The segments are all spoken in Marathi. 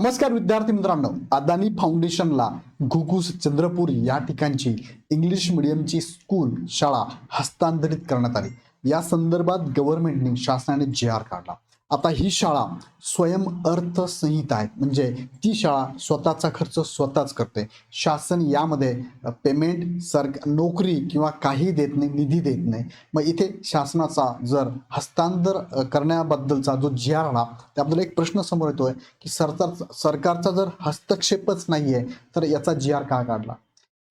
नमस्कार विद्यार्थी मित्रांनो. अदानी फाउंडेशनला घुगुस चंद्रपूर या ठिकाणची इंग्लिश मिडियमची स्कूल शाळा हस्तांतरित करण्यात आली. या संदर्भात गव्हर्नमेंटने शासनाने जे आर काढला. आता ही शाळा स्वयं अर्थ संहिता आहे. म्हणजे ती शाळा स्वतःचा खर्च स्वतःच करते. शासन यामध्ये पेमेंट सर नोकरी किंवा काही देत नाही निधी देत नाही. मग इथे शासनाचा जर हस्तांतर करण्याबद्दलचा जो जी आर आला त्याबद्दल एक प्रश्न समोर येतोय की सरकार सरकारचा जर हस्तक्षेपच नाही आहे तर याचा जी आर का काढला?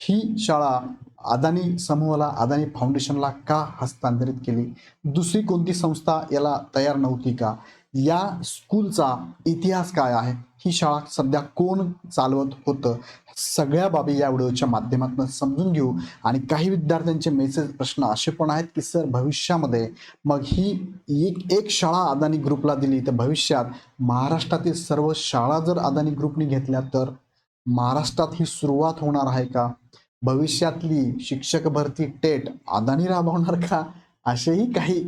ही शाळा अदानी समूहाला अदानी फाउंडेशनला का हस्तांतरित केली? दुसरी कोणती संस्था याला तयार नव्हती का? या स्कूलचा इतिहास काय आहे? ही शाळा सध्या कोण चालवत होतं? सगळ्या बाबी या व्हिडिओच्या माध्यमातून समजून घेऊ. आणि काही विद्यार्थ्यांचे मेसेज प्रश्न असे पण आहेत की सर भविष्यामध्ये मग ही एक एक शाळा अदानी ग्रुपला दिली तर भविष्यात महाराष्ट्रातील सर्व शाळा जर अदानी ग्रुपने घेतल्या तर महाराष्ट्रात ही सुरुवात होणार आहे का? भविष्यातली शिक्षक भरती टेट अदानी राबवणार का? असेही काही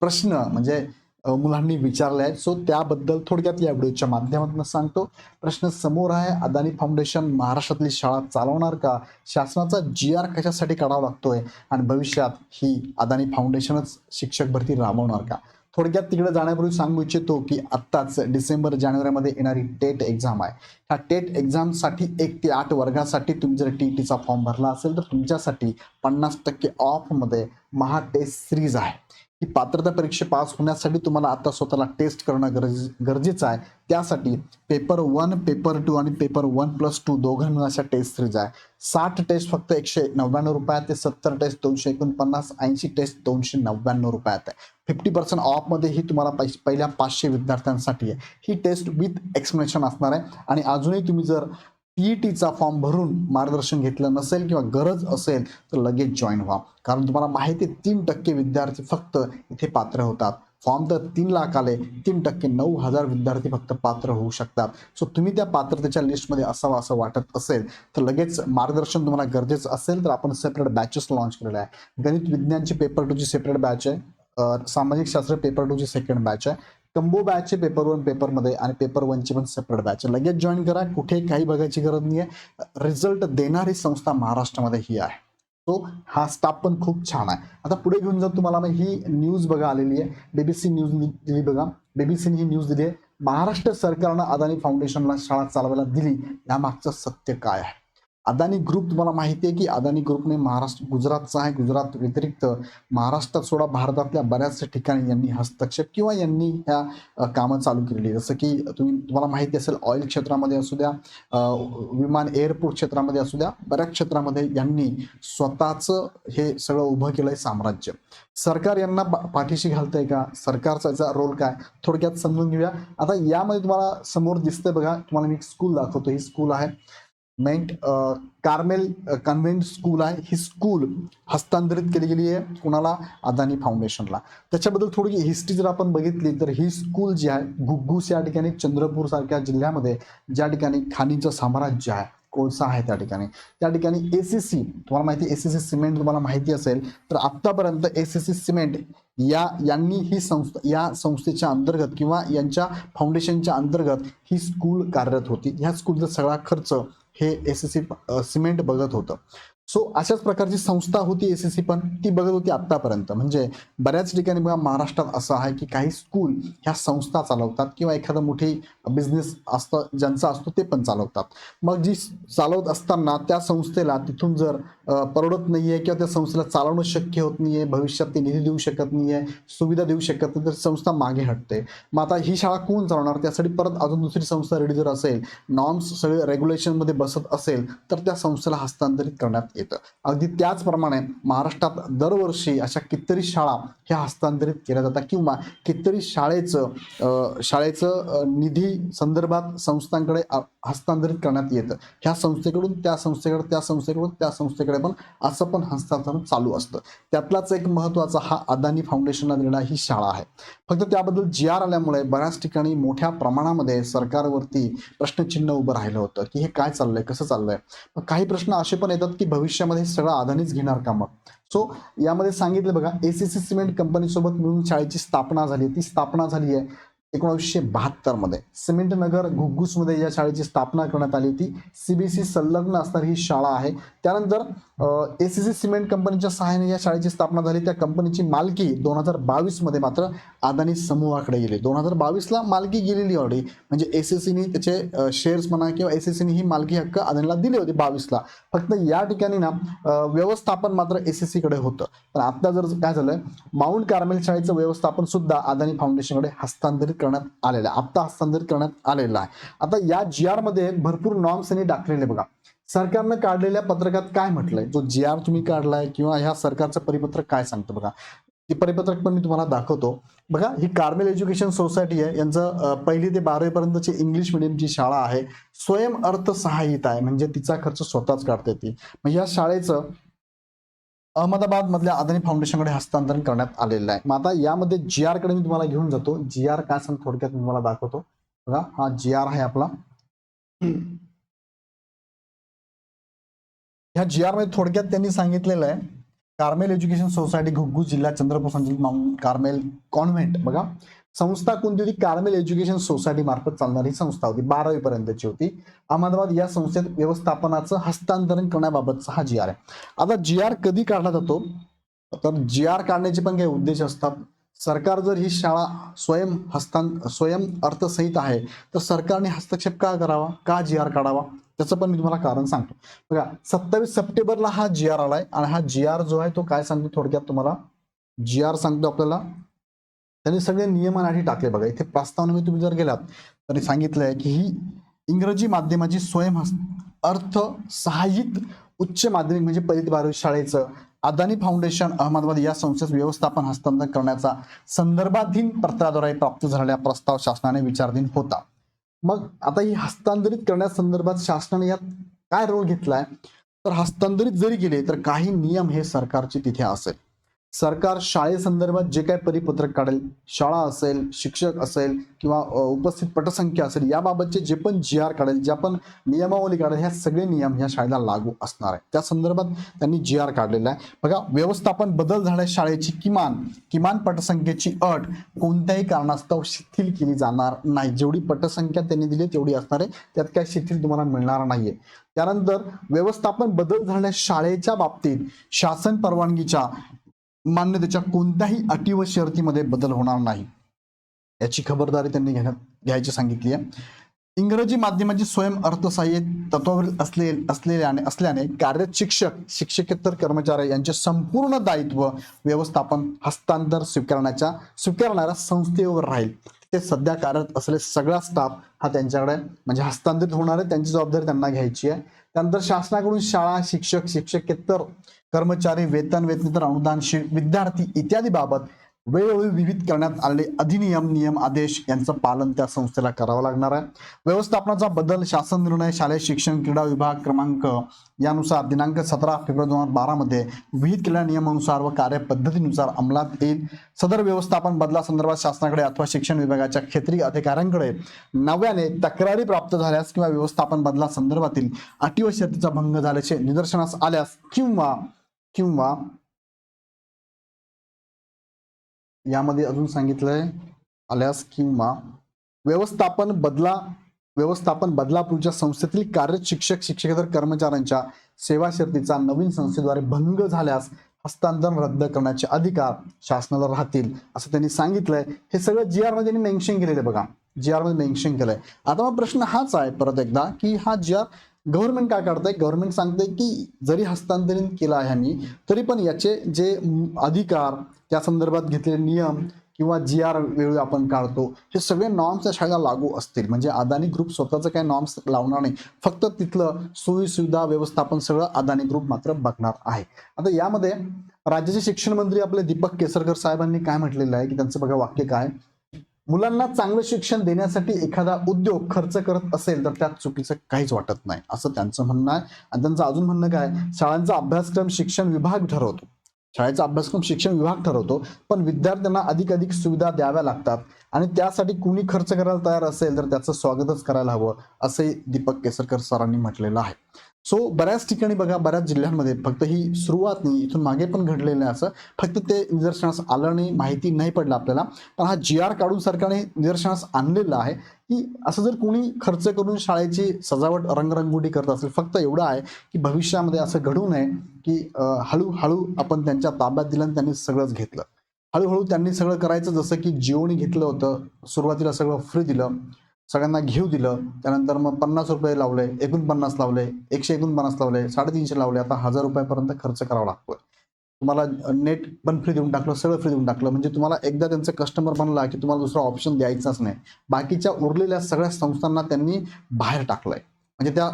प्रश्न म्हणजे मुलांनी विचारले आहेत. सो त्याबद्दल थोडक्यात या व्हिडिओच्या माध्यमातून सांगतो. प्रश्न समोर आहे अदानी फाउंडेशन महाराष्ट्रातली शाळा चालवणार का? शासनाचा जी आर कशासाठी काढावा लागतोय? आणि भविष्यात ही अदानी फाउंडेशनच शिक्षक भरती राबवणार का? थोडक्यात तिकडे जाण्यापूर्वी सांगू इच्छितो की आत्ताच डिसेंबर जानेवारीमध्ये येणारी टेट एक्झाम आहे. ह्या टेट एक्झामसाठी एक ते आठ वर्गासाठी तुम्ही जर टी टीचा फॉर्म भरला असेल तर तुमच्यासाठी पन्नास टक्के ऑफमध्ये महा टेस्ट सिरीज आहे. ही पात्रता परीक्षा पास होण्यासाठी तुम्हाला आता स्वतःला टेस्ट करणं गरज गरजेचं आहे. त्यासाठी पेपर वन पेपर टू आणि पेपर वन प्लस टू दोघांना अशा टेस्ट सिरीज आहे. साठ टेस्ट फक्त एकशे नव्याण्णव रुपयात ते सत्तर टेस्ट दोनशे एकोणपन्नास ऐंशी टेस्ट दोनशे नव्याण्णव रुपयात आहे. फिफ्टी पर्सेंट ऑफमध्ये ही तुम्हाला पै- पहिल्या पाचशे विद्यार्थ्यांसाठी आहे. ही टेस्ट विथ एक्सप्लेनेशन असणार आहे. आणि अजूनही तुम्ही जर टीचा फॉर्म भरून मार्गदर्शन घेतलं नसेल किंवा गरज असेल तर लगेच जॉईन व्हा. कारण तुम्हाला माहिती आहे तीन टक्के विद्यार्थी फक्त इथे पात्र होतात. फॉर्म तर तीन लाख आले तीन टक्के नऊ हजार विद्यार्थी फक्त पात्र होऊ शकतात. सो तुम्ही त्या पात्रतेच्या लिस्टमध्ये असावं असं वाटत असेल तर लगेच मार्गदर्शन तुम्हाला गरजेचं असेल तर आपण सेपरेट बॅचेस लॉन्च केलेले आहे गणित विज्ञानची पेपर टूची सेपरेट बॅच आहे. सामाजिक शास्त्र पेपर टूची सेकंड बॅच आहे. कंबो बॅच आहे पेपर वन पेपरमध्ये आणि पेपर वनची पण सेपरेट बॅच आहे. लगेच जॉईन करा कुठे काही बघायची गरज नाही आहे रिझल्ट देणारी संस्था महाराष्ट्रामध्ये ही आहे. सो हा स्टाफ पण खूप छान आहे. आता पुढे घेऊन जाऊन तुम्हाला मग ही न्यूज बघा आलेली आहे. बीबीसी न्यूज दिली बघा. बीबीसीने ही न्यूज दिली आहे. महाराष्ट्र सरकारनं अदानी फाउंडेशनला शाळा चालवायला दिली. यामागचं सत्य काय आहे? अदानी ग्रुप तुम्हाला माहिती आहे की अदानी ग्रुपने महाराष्ट्र गुजरातचा आहे. गुजरात व्यतिरिक्त महाराष्ट्रात सोडा भारतातल्या बऱ्याच ठिकाणी यांनी हस्तक्षेप किंवा यांनी ह्या कामं चालू केलेली जसं की तुम्ही तुम्हाला माहिती असेल ऑइल क्षेत्रामध्ये असू द्या विमान एअरपोर्ट क्षेत्रामध्ये असू द्या बऱ्याच क्षेत्रामध्ये यांनी स्वतःचं हे सगळं उभं केलंय साम्राज्य. सरकार यांना पा- पाठीशी घालतंय का? सरकारचा याचा रोल काय? थोडक्यात समजून घेऊया. आता यामध्ये तुम्हाला समोर दिसतंय बघा तुम्हाला मी एक स्कूल दाखवतो. ही स्कूल आहे. मेंट कार्मेल कन्व्हेंट स्कूल आहे. ही स्कूल हस्तांतरित केली गेली आहे कुणाला? अदानी फाउंडेशनला त्याच्याबद्दल थोडी हिस्ट्री जर आपण बघितली तर ही स्कूल जी आहे गुग्गूस या ठिकाणी चंद्रपूर सारख्या जिल्ह्यामध्ये ज्या ठिकाणी खाणीचं साम्राज्य आहे कोळसा आहे त्या ठिकाणी. त्या ठिकाणी ए सी सी तुम्हाला माहिती ए सी सी सिमेंट तुम्हाला माहिती असेल तर आत्तापर्यंत ए सी सी सिमेंट या यांनी ही संस्था या संस्थेच्या अंतर्गत किंवा यांच्या फाउंडेशनच्या अंतर्गत ही स्कूल कार्यरत होती. ह्या स्कूलचा सगळा खर्च हे एस एस सी सिमेंट बघत होतं. सो अशाच प्रकारची संस्था होती एस एस सी पण. ती बघत होती आत्तापर्यंत. म्हणजे बऱ्याच ठिकाणी बघा महाराष्ट्रात असं आहे की काही स्कूल ह्या संस्था चालवतात किंवा एखादा मोठी बिझनेस असतं ज्यांचा असतो ते पण चालवतात. मग जी चालवत असताना त्या संस्थेला तिथून जर परवडत नाही आहे किंवा त्या संस्थेला चालवणं शक्य होत नाही आहे भविष्यात ते निधी देऊ शकत नाही आहे सुविधा देऊ शकत नाही तर संस्था मागे हटते. मग आता ही शाळा कोण चालवणार? त्यासाठी परत अजून दुसरी संस्था रेडी जर असेल नॉर्म्स सगळे रेग्युलेशनमध्ये बसत असेल तर त्या संस्थेला हस्तांतरित करण्यात येतं. अगदी त्याचप्रमाणे महाराष्ट्रात दरवर्षी अशा कितीतरी शाळा ह्या हस्तांतरित केल्या जातात किंवा कितीतरी शाळेचं शाळेचं निधी संदर्भात संस्थांकडे हस्तांतरित करण्यात येतं. ह्या संस्थेकडून त्या संस्थेकडे त्या संस्थेकडून त्या संस्थेकडे पण असं पण हस्तांतरण चालू असतं. त्यातलाच एक महत्त्वाचा हा अदानी फाउंडेशनला दिलेला ही शाळा आहे. फक्त त्याबद्दल जी आर आल्यामुळे बऱ्याच ठिकाणी मोठ्या प्रमाणामध्ये सरकारवरती प्रश्नचिन्ह उभं राहिलं होतं की हे काय चाललंय कसं चाललंय? काही प्रश्न असे पण येतात की भविष्यामध्ये हे सगळं अदानीच घेणार का मग सो यामध्ये सांगितलं बघा एसीसी सिमेंट कंपनीसोबत मिळून शाळेची स्थापना झाली. ती स्थापना झाली आहे एकोणीसशे बहात्तरमध्ये. सिमेंट नगर घुग्गुसमध्ये या शाळेची स्थापना करण्यात आली होती. सीबीएसई संलग्न असणारी ही शाळा आहे. त्यानंतर एसीसी सिमेंट कंपनीच्या सहाय्याने या शाळेची स्थापना झाली. त्या कंपनीची मालकी दोन हजार बावीसमध्ये मात्र अदानी समूहाकडे गेली. दोन हजार बावीसला मालकी गेलेली ऑलरेडी म्हणजे एसीसीने त्याचे शेअर्स म्हणा किंवा एसीसीने ही मालकी हक्क अदानीला दिले होते बावीसला. फक्त या ठिकाणी ना व्यवस्थापन मात्र एसीसीकडे होतं. पण आता जर काय झालंय माउंट कार्मेल शाळेचं व्यवस्थापन सुद्धा अदानी फाउंडेशनकडे हस्तांतरित करण्यात आलेलं आहे. आता हस्तांतरित करण्यात आलेलं आहे. आता या जी आरमध्ये भरपूर नॉर्म्स यांनी टाकलेले बघा. सरकारनं काढलेल्या पत्रकात काय म्हटलंय? जो जी आर तुम्ही काढलाय किंवा ह्या सरकारचं परिपत्रक काय सांगतं बघा? ते परिपत्रक पण मी तुम्हाला दाखवतो. बघा ही कार्मेल एज्युकेशन सोसायटी आहे. यांचं पहिली ते बारावी पर्यंतची इंग्लिश मिडियमची शाळा आहे. स्वयं अर्थसहाय्यित आहे. म्हणजे तिचा खर्च स्वतःच काढते ती. मग या शाळेचं अहमदाबाद मधल्या अदानी फाउंडेशनकडे हस्तांतरण करण्यात आलेलं आहे. मग आता यामध्ये जी आरकडे मी तुम्हाला घेऊन जातो. जी आर काय सांग थोडक्यात मी तुम्हाला दाखवतो. बघा हा जी आर आहे आपला. ह्या जी आरमध्ये थोडक्यात त्यांनी सांगितलेलं आहे कार्मेल एज्युकेशन सोसायटी घुग्गू जिल्हा चंद्रपूर संचालित माउंट कार्मेल कॉन्व्हेंट बघा संस्था कोणती होती? कार्मेल एज्युकेशन सोसायटी मार्फत चालणारी संस्था होती बारावी पर्यंतची होती. अहमदाबाद या संस्थेत व्यवस्थापनाचं हस्तांतरण करण्याबाबतचा हा जी आर आहे. आता जी आर कधी काढला जातो? तर जी आर काढण्याचे पण काही उद्देश असतात. सरकार जर ही शाळा स्वयं हस्तां स्वयं अर्थसहित आहे तर सरकारने हस्तक्षेप का करावा? का जी आर काढावा? त्याचं पण मी तुम्हाला कारण सांगतो. बघा सत्तावीस सप्टेंबरला हा जी आर आलाय आणि हा जी आर जो आहे तो काय सांगतो थोडक्यात तुम्हाला? जी आर सांगतो आपल्याला. त्यांनी सगळे नियम आणि टाकले बघा. इथे प्रस्तावनेमध्ये तुम्ही जर गेलात तरी सांगितलंय की ही इंग्रजी माध्यमाची स्वयं अर्थ सहाय्यित उच्च माध्यमिक म्हणजे पहिली बारावी शाळेचं अदानी फाउंडेशन अहमदाबाद या संस्थेत व्यवस्थापन हस्तांतरण करण्याचा संदर्भाधीन पत्राद्वारे प्राप्त झालेला प्रस्ताव शासनाने विचाराधीन होता. मग आता ही हस्तांतरित करण्यासंदर्भात शासनाने यात काय रोल घेतलाय? तर हस्तांतरित जरी केले तर काही नियम हे सरकारचे तिथे असेल. सरकार शाळेसंदर्भात जे काय परिपत्रक काढेल शाळा असेल शिक्षक असेल किंवा उपस्थित पटसंख्या असेल याबाबतचे जे पण जी आर काढेल ज्या पण नियमावली काढेल ह्या सगळे नियम ह्या शाळेला लागू असणार आहे त्या संदर्भात त्यांनी जी आर काढलेला आहे. बघा व्यवस्थापन बदल झाल्या शाळेची किमान किमान पटसंख्येची अट कोणत्याही कारणास्तव शिथिल केली जाणार नाही. जेवढी पटसंख्या त्यांनी दिली तेवढी असणार आहे. त्यात काय शिथिल तुम्हाला मिळणार नाहीये. त्यानंतर व्यवस्थापन बदल झाल्या शाळेच्या बाबतीत शासन परवानगीच्या मान्यतेच्या कोणत्याही अटी व शर्तीमध्ये बदल होणार नाही. याची खबरदारी त्यांनी घेण्यात घ्यायची सांगितली आहे. इंग्रजी माध्यमाची स्वयं अर्थसहाय्य तत्वावर असले असलेल्याने असल्याने कार्यरत शिक्षक शिक्षकेतर कर्मचारी यांचे संपूर्ण दायित्व व्यवस्थापन हस्तांतर स्वीकारण्याच्या स्वीकारणाऱ्या संस्थेवर राहील. ते सध्या कार्यरत असलेले सगळा स्टाफ हा त्यांच्याकडे म्हणजे हस्तांतरित होणार आहे. त्यांची जबाबदारी त्यांना घ्यायची आहे. त्यानंतर शासनाकडून शाळा शिक्षक शिक्षकेतर कर्मचारी वेतन वेतनेतर अनुदान विद्यार्थी इत्यादी बाबत वेळोवेळी विविध करण्यात आलेले अधिनियम नियम आदेश यांचं पालन त्या संस्थेला करावं लागणार आहे. व्यवस्थापनाचा बदल शासन निर्णय शालेय शिक्षण क्रीडा विभाग क्रमांक यानुसार दिनांक सतरा फेब्रुवारी दोन हजार बारामध्ये विहित केलेल्या नियमानुसार व कार्यपद्धतीनुसार अंमलात येईल. सदर व्यवस्थापन बदलासंदर्भात शासनाकडे अथवा शिक्षण विभागाच्या क्षेत्रीय अधिकाऱ्यांकडे नव्याने तक्रारी प्राप्त झाल्यास किंवा व्यवस्थापन बदलासंदर्भातील अटी व शर्तीचा भंग झाल्याचे निदर्शनास आल्यास किंवा किंवा यामध्ये अजून सांगितलंय आल्यास किंवा व्यवस्थापन बदला व्यवस्थापन बदलापूरच्या संस्थेतील कार्यरत शिक्षक शिक्षकेतर कर्मचाऱ्यांच्या सेवा शर्तीचा नवीन संस्थेद्वारे भंग झाल्यास हस्तांतरण रद्द करण्याचे अधिकार शासनाला राहतील असं त्यांनी सांगितलंय. हे सगळं जी आरमध्ये त्यांनी मेन्शन केलेलं आहे बघा. जी आरमध्ये मेन्शन केलंय. आता मग प्रश्न हाच आहे परत एकदा की हा जी आर गव्हर्नमेंट काय काढतंय गव्हर्नमेंट सांगते की जरी हस्तांतरित केलं आहे आम्ही तरी पण याचे जे अधिकार त्या संदर्भात घेतलेले नियम किंवा जी आर वेळी आपण काढतो हे सगळे नॉर्म्स या शाळेला लागू असतील. म्हणजे अदानी ग्रुप स्वतःचं काही नॉर्म्स लावणार नाही. फक्त तिथलं सोयीसुविधा व्यवस्थापन सगळं अदानी ग्रुप मात्र बघणार आहे. आता यामध्ये राज्याचे शिक्षण मंत्री आपले दीपक केसरकर साहेबांनी काय म्हटलेलं आहे की त्यांचं बघा वाक्य काय मुलांना चांगलं शिक्षण देण्यासाठी एखादा उद्योग खर्च करत असेल तर त्यात चुकीचं काहीच वाटत नाही असं त्यांचं म्हणणं आहे. आणि त्यांचं अजून म्हणणं काय शाळांचा अभ्यासक्रम शिक्षण विभाग ठरवतो. शाळेचा अभ्यासक्रम शिक्षण विभाग ठरवतो पण विद्यार्थ्यांना अधिक अधिक सुविधा द्याव्या लागतात. आणि त्यासाठी कुणी खर्च करायला तयार असेल तर त्याचं स्वागतच करायला हवं असंही दीपक केसरकर सरांनी म्हटलेलं आहे. सो बऱ्याच ठिकाणी बघा बऱ्याच जिल्ह्यांमध्ये फक्त ही सुरुवात नाही इथून मागे पण घडलेलं आहे असं. फक्त ते निदर्शनास आलं नाही माहिती नाही पडलं आपल्याला. पण हा जी आर काढून सरकारने निदर्शनास आणलेला आहे की असं जर कोणी खर्च करून शाळेची सजावट रंगरंगोटी करत असेल फक्त एवढं आहे की भविष्यामध्ये असं घडू नये की हळूहळू आपण त्यांच्या ताब्यात दिलं आणि त्यांनी सगळंच घेतलं. हळूहळू त्यांनी सगळं करायचं जसं की जिओनी घेतलं होतं सुरुवातीला सगळं फ्री दिलं. सगळ्यांना घेऊ दिलं. त्यानंतर मग पन्नास रुपये लावले एकोणपन्नास लावले एकशे एकोणपन्नास लावले साडेतीनशे लावले. आता हजार रुपयापर्यंत खर्च करावा लागतोय. तुम्हाला नेट पण फ्री देऊन टाकलं सगळं फ्री देऊन टाकलं. म्हणजे तुम्हाला एकदा त्यांचं कस्टमर बनला की तुम्हाला दुसरा ऑप्शन द्यायचाच नाही. बाकीच्या उरलेल्या सगळ्या संस्थांना त्यांनी बाहेर टाकलंय. म्हणजे त्या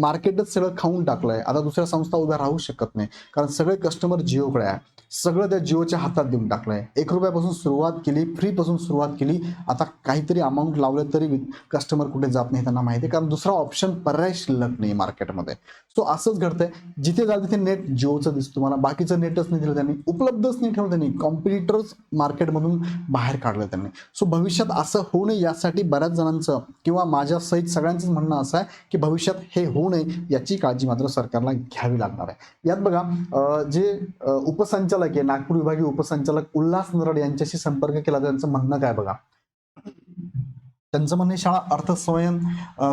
मार्केटच सगळं खाऊन टाकलंय. आता दुसऱ्या संस्था उभ्या राहू शकत नाही. कारण सगळे कस्टमर जिओकडे आहे. सगळं त्या जिओच्या हातात देऊन टाकलंय. एक रुपयापासून सुरुवात केली फ्री पासून सुरुवात केली. आता काहीतरी अमाऊंट लावलं तरी कस्टमर कुठे जात नाही त्यांना माहिती आहे. कारण दुसरा ऑप्शन पर्याय शिल्लक नाही मार्केटमध्ये सो असंच घडतंय. जिथे जाल तिथे नेट जिओचं दिसतं तुम्हाला. बाकीचं नेटच नाही दिलं त्यांनी. उपलब्धच नाही ठेवलं त्यांनी. कॉम्पिटिटर्स मार्केटमधून बाहेर काढलं त्यांनी. सो भविष्यात असं होऊ नये यासाठी बऱ्याच जणांचं किंवा माझ्या सहित सगळ्यांचंच म्हणणं असं आहे की भविष्यात हे होऊ नये याची काळजी मात्र सरकारला घ्यावी लागणार आहे. यात बघा जे उपसंचालक आहे नागपूर विभागीय उपसंचालक उल्हास नरड यांच्याशी संपर्क केला त्यांचं म्हणणं काय बघा? त्यांचं म्हणणं शाळा अर्थ स्वयं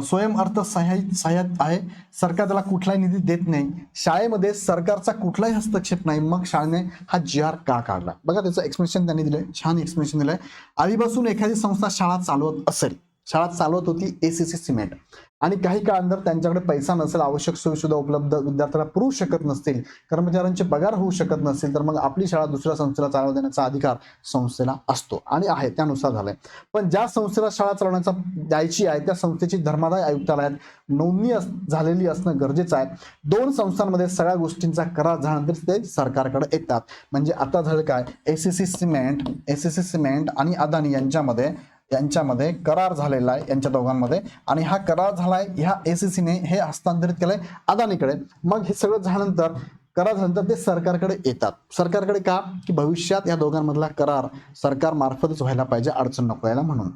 स्वयं अर्थ सहाय्य सहाय्यत आहे. सरकार त्याला कुठलाही निधी देत नाही. शाळेमध्ये सरकारचा कुठलाही हस्तक्षेप नाही. मग शाळेने हा जी आर का काढला? बघा त्याचं एक्सप्लेनेशन त्यांनी दिलंय. छान एक्सप्लेनेशन दिलंय. आधीपासून एखादी संस्था शाळा चालवत असेल शाळा चालवत होती एसीसी सिमेंट आणि काही काळानंतर त्यांच्याकडे पैसा नसेल आवश्यक सोयीसुद्धा उपलब्ध विद्यार्थ्याला पुरवू शकत नसतील कर्मचाऱ्यांचे पगार होऊ शकत नसतील तर मग आपली शाळा दुसऱ्या संस्थेला चालवू देण्याचा अधिकार संस्थेला असतो आणि आहे त्यानुसार झालंय. पण ज्या संस्थेला शाळा चालवण्याचा द्यायची आहे त्या संस्थेची धर्मादाय आयुक्तालयात नोंदणी अस- झालेली असणं गरजेचं आहे. दोन संस्थांमध्ये सगळ्या गोष्टींचा करार झाल्यानंतर ते सरकारकडे येतात. म्हणजे आता झालं काय? एसीसी सिमेंट एसीसी सिमेंट आणि अदानी यांच्यामध्ये यांच्यामध्ये करार झालेला आहे यांच्या दोघांमध्ये. आणि हा करार झालाय ह्या एसीसीने हे हस्तांतरित केलंय अदानीकडे. मग हे सगळं झाल्यानंतर करार ते सरकारकडे येतात. सरकारकडे का? की भविष्यात या दोघांमधला करार सरकार मार्फतच व्हायला पाहिजे अडचण नको यायला म्हणून.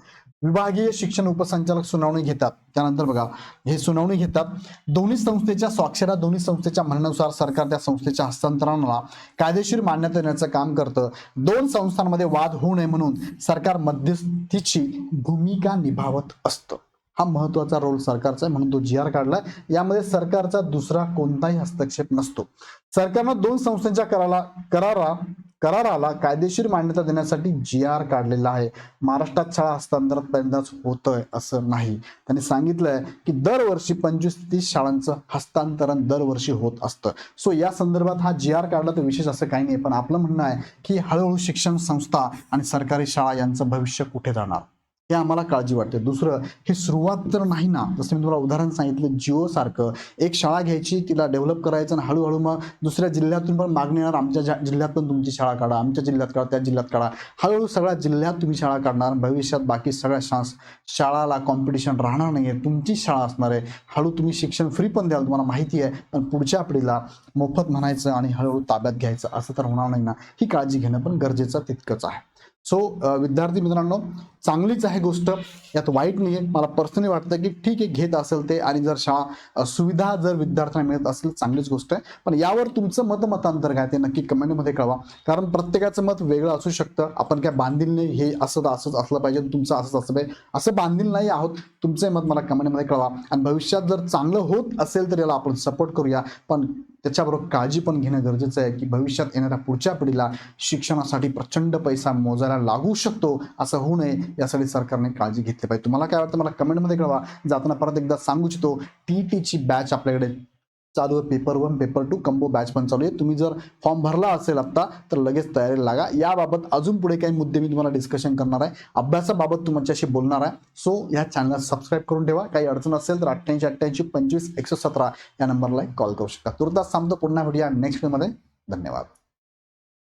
विभागीय शिक्षण उपसंचालक सुनावणी घेतात. त्यानंतर बघा हे सुनावणी घेतात. दोन्ही संस्थेच्या स्वाक्षऱ्या दोन्ही संस्थेच्या म्हणण्यानुसार सरकार त्या संस्थेच्या हस्तांतरणाला कायदेशीर मान्यता देण्याचं काम करतं. दोन संस्थांमध्ये वाद होऊ नये म्हणून सरकार मध्यस्थीची भूमिका निभावत असतं. हा महत्त्वाचा रोल सरकारचा आहे म्हणून तो जी आर काढलाय. यामध्ये सरकारचा दुसरा कोणताही हस्तक्षेप नसतो. सरकारनं दोन संस्थांच्या करारा करारा कराराला कायदेशीर मान्यता देण्यासाठी जी आर काढलेला आहे. महाराष्ट्रात शाळा हस्तांतरण पहिल्यांदाच होतंय असं नाही. त्यांनी सांगितलंय की दरवर्षी पंचवीस तीस शाळांचं हस्तांतरण दरवर्षी होत असतं. सो या संदर्भात हा जी आर काढला तर विशेष असं काही नाही पण आपलं म्हणणं आहे की हळूहळू शिक्षण संस्था आणि सरकारी शाळा यांचं भविष्य कुठे जाणार? हे आम्हाला काळजी वाटते. दुसरं हे सुरुवात तर नाही ना. जसं मी तुम्हाला उदाहरण सांगितलं जिओ सारखं एक शाळा घ्यायची तिला डेव्हलप करायचं आणि हळूहळू मग दुसऱ्या जिल्ह्यातून पण मागणी येणार. आमच्या ज्या- जिल्ह्यात पण तुमची शाळा काढा आमच्या जिल्ह्यात काढा त्या जिल्ह्यात काढा. हळूहळू सगळ्या जिल्ह्यात तुम्ही शाळा काढणार. भविष्यात बाकी सगळ्या शा शाळाला कॉम्पिटिशन राहणार नाही आहे तुमची शाळा असणार आहे. हळू तुम्ही शिक्षण फ्री पण द्याल तुम्हाला माहिती आहे. पण पुढच्या पिढीला मोफत म्हणायचं आणि हळूहळू ताब्यात घ्यायचं असं तर होणार नाही ना. ही काळजी घेणं पण गरजेचं तितकंच आहे. सो विद्यार्थी मित्रांनो चांगलीच आहे गोष्ट. यात वाईट नाही आहे मला पर्सनली वाटतं की ठीक आहे घेत असेल ते आणि जर शाळा सुविधा जर विद्यार्थ्यांना मिळत असेल चांगलीच गोष्ट आहे. पण यावर तुमचं मत मतांतर काय ते नक्की कमेंटमध्ये कळवा. कारण प्रत्येकाचं मत वेगळं असू शकतं. आपण काय बांधील नाही हे असं तर असंच असलं पाहिजे तुमचं असंच असलं पाहिजे. असं बांधील नाही आहोत तुमचं मत मला कमेंटमध्ये कळवा. आणि भविष्यात जर चांगलं होत असेल तर याला आपण सपोर्ट करूया. पण त्याच्याबरोबर काळजी पण घेणं गरजेचं आहे की भविष्यात येणाऱ्या पुढच्या पिढीला शिक्षणासाठी प्रचंड पैसा मोजायला लागू शकतो असं होऊ नये यासाठी सरकारने काळजी घेतली पाहिजे. तुम्हाला काय वाटतं? मला कमेंटमध्ये कळवा. जाताना परत एकदा सांगू इच्छितो टी टीची बॅच आपल्याकडे चालू आहे. Paper one paper two combo batch पण चालू आहे. तुम्ही जर फॉर्म भरला असेल आत्ता तर लगेच तयारीला लागा. याबाबत अजून पुढे काही मुद्दे मी तुम्हाला डिस्कशन करणार आहे. अभ्यासाबाबत तुमच्याशी बोलणार आहे. सो या चॅनलला सबस्क्राईब करून ठेवा. काही अडचण असेल तर अठ्ठ्याऐंशी अठ्ठ्याऐंशी पंचवीस एकशे सतरा या नंबरला कॉल करू शकता. तुर्तास सांगतो पुन्हा भेटूया नेक्स्टमध्ये. धन्यवाद.